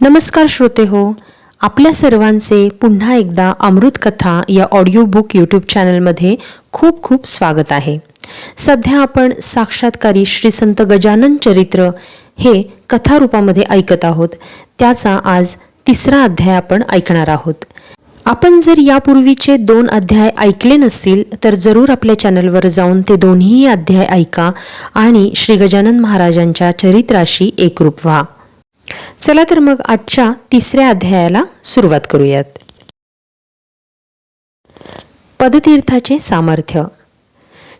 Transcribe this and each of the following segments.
नमस्कार श्रोते हो आपल्या सर्वांचे पुन्हा एकदा अमृत कथा या ऑडिओ बुक यूट्यूब चॅनलमध्ये खूप खूप स्वागत आहे. सध्या आपण साक्षात्कारी श्री संत गजानन चरित्र हे कथारूपामध्ये ऐकत आहोत. त्याचा आज तिसरा अध्याय आपण ऐकणार आहोत. आपण जर यापूर्वीचे दोन अध्याय ऐकले नसतील तर जरूर आपल्या चॅनलवर जाऊन ते दोन्ही अध्याय ऐका आणि श्री गजानन महाराजांच्या चरित्राशी एकरूप व्हा. चला तर मग आजच्या तिसऱ्या अध्यायाला सुरुवात करूयात. पदतीर्थाचे सामर्थ्य.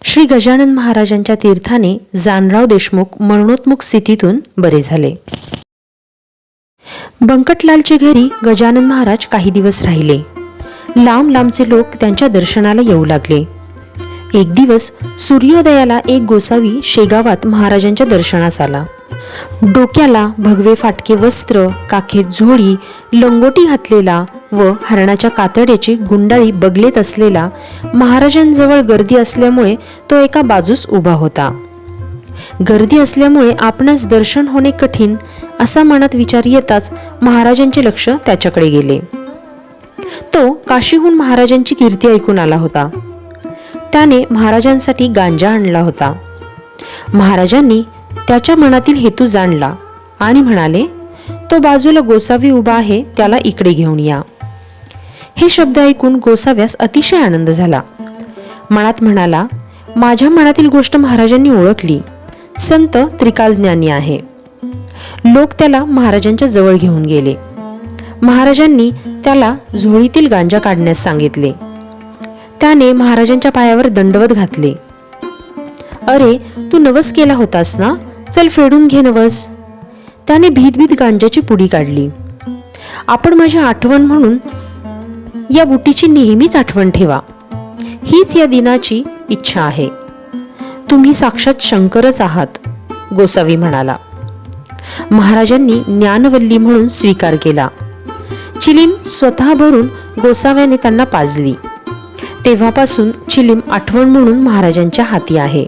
श्री गजानन महाराजांच्या तीर्थाने जानराव देशमुख मरणोत्मुख स्थितीतून बरे झाले. बंकटलालचे घरी गजानन महाराज काही दिवस राहिले. लांब लांबचे लोक त्यांच्या दर्शनाला येऊ लागले. एक दिवस सूर्योदयाला एक गोसावी शेगावात महाराजांच्या दर्शनास आला. डोक्याला भगवे फाटके वस्त्र काखेत झोळी लंगोटी घातलेला व हरणाच्या कातड्याची गुंडाळी बगलेत असलेला महाराजांजवळ गर्दी असल्यामुळे तो एका बाजूस उभा होता. गर्दी असल्यामुळे आपणास दर्शन होणे कठीण असा मनात विचार येताच महाराजांचे लक्ष त्याच्याकडे गेले. तो काशीहून महाराजांची कीर्ती ऐकून आला होता. त्याने महाराजांसाठी गांजा आणला होता. महाराजांनी त्याच्या मनातील हेतू जाणला आणि म्हणाले तो बाजूला गोसावी उभा आहे त्याला इकडे घेऊन या. हे शब्द ऐकून गोसाव्यास अतिशय आनंद झाला. मनात म्हणाला माझ्या मनातील गोष्ट महाराजांनी ओळखली. संत त्रिकालज्ञानी आहे. लोक त्याला महाराजांच्या जवळ घेऊन गेले. महाराजांनी त्याला झोळीतील गांजा काढण्यास सांगितले. त्याने महाराजांच्या पायावर दंडवत घातले. अरे तू नवस केला होतास ना? चल फेडून घे नवस. त्याने भीतभीत गांजाची पुडी काढली. आपण माझी आठवण म्हणून या बुटीची नेहमीच आठवण ठेवा. हीच या दिनाची इच्छा आहे. तुम्ही साक्षात शंकरच आहात गोसावी म्हणाला. महाराजांनी ज्ञानवल्ली म्हणून स्वीकार केला. चिलीम स्वतः भरून गोसाव्याने त्यांना पाजली. तेव्हापासून चिलीम आठवण म्हणून महाराजांच्या हाती आहे.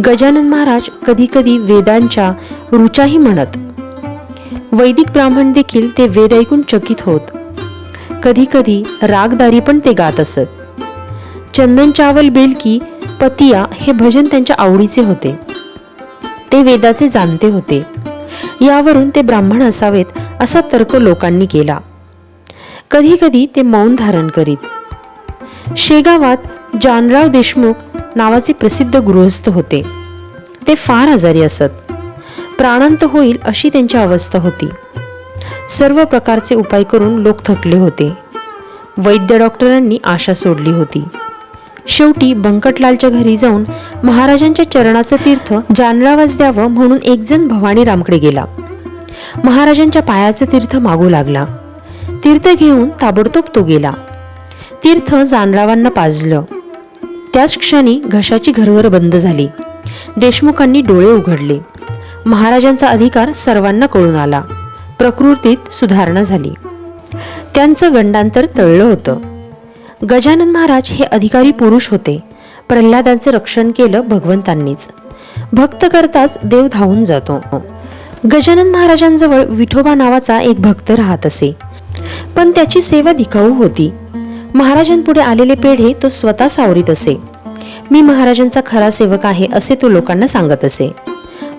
गजानन महाराज कधी कधी वेदांच्या रुचाही म्हणत. वैदिक ब्राह्मण देखील ते वेद ऐकून चकित होत. कधी कधी रागदारी पण ते गात असत. चंदन चावल बेलकी पतिया हे भजन त्यांच्या आवडीचे होते. ते वेदाचे जाणते होते. यावरून ते ब्राह्मण असावेत असा तर्क लोकांनी केला. कधी कधी ते मौन धारण करीत. शेगावात जानराव देशमुख नावाचे प्रसिद्ध गृहस्थ होते. ते फार आजारी असत. प्राणांत होईल अशी त्यांची अवस्था होती. सर्व प्रकारचे उपाय करून लोक थकले होते. वैद्य डॉक्टरांनी आशा सोडली होती. शेवटी बंकटलालच्या घरी जाऊन महाराजांच्या चरणाचं तीर्थ जानरावास द्यावं म्हणून एकजण भवानीरामकडे भवानी रामकडे गेला. महाराजांच्या पायाचं तीर्थ मागू लागला. तीर्थ घेऊन ताबडतोब तो गेला. तीर्थ जानरावांना पाजलं. त्याच क्षणी घशाची घरघर बंद झाली. देशमुखांनी डोळे उघडले. महाराजांचा अधिकार सर्वांना कळून आला. प्रकृतीत सुधारणा झाली. त्यांचं गंडांतर तळलं होतं. गजानन महाराज हे अधिकारी पुरुष होते. प्रल्हादांचं रक्षण केलं भगवंतांनीच. भक्त करताच देव धावून जातो. गजानन महाराजांजवळ विठोबा नावाचा एक भक्त राहत असे. पण त्याची सेवा दिखाऊ होती. महाराजांपुढे आलेले पेढे तो स्वतः सावरीत असे. मी महाराजांचा खरा सेवक आहे असे तो लोकांना सांगत असे.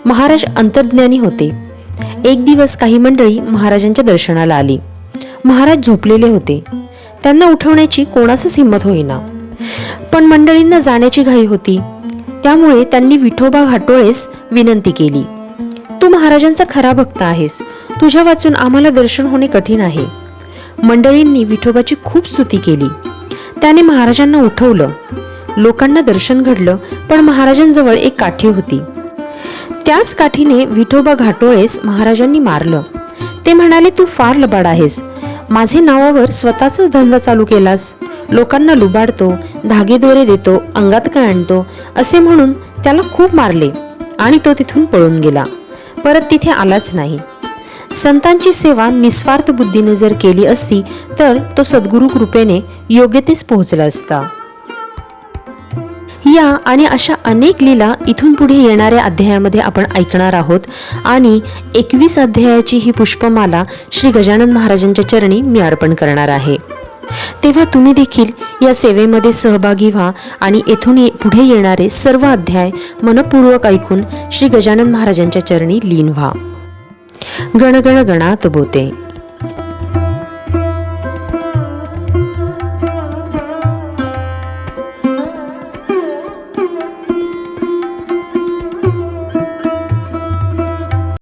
महाराज अंतर्ज्ञानी होते. एक दिवस काही मंडळी महाराजांच्या दर्शनाला आली. महाराज झोपलेले होते. त्यांना उठवण्याची कोणासच हिंमत होईना. पण मंडळींना जाण्याची घाई होती. त्यामुळे त्यांनी विठोबा घाटोळेस विनंती केली. तू महाराजांचा खरा भक्त आहेस. तुझ्या वाचून आम्हाला दर्शन होणे कठीण आहे. मंडळींनी विठोबाची खूप स्तुती केली. त्याने महाराजांना उठवलं. लोकांना दर्शन घडलं पण महाराजांजवळ एक काठी होती. त्याच काठीने विठोबा घाटोळेस महाराजांनी मारलं. ते म्हणाले तू फार लबाड आहेस. माझे नावावर स्वतःचा धंदा चालू केलास. लोकांना लुबाडतो धागेदोरे देतो अंगात काय आणतो असे म्हणून त्याला खूप मारले आणि तो तिथून पळून गेला. परत तिथे आलाच नाही. संतांची सेवा निस्वार्थ बुद्धीने जर केली असती तर तो सद्गुरु कृपेने योग्यतेस पोहोचला असता. या आणि अशा अनेक लीला इथून पुढे येणाऱ्या अध्यायामध्ये आपण ऐकणार आहोत आणि एकवीस अध्यायाची ही पुष्पमाला श्री गजानन महाराजांच्या चरणी मी अर्पण करणार आहे. तेव्हा तुम्ही देखील या सेवेमध्ये सहभागी व्हा आणि येथून ये- पुढे येणारे सर्व अध्याय मनपूर्वक ऐकून श्री गजानन महाराजांच्या चरणी लीन व्हा. गणगण गणात बोते.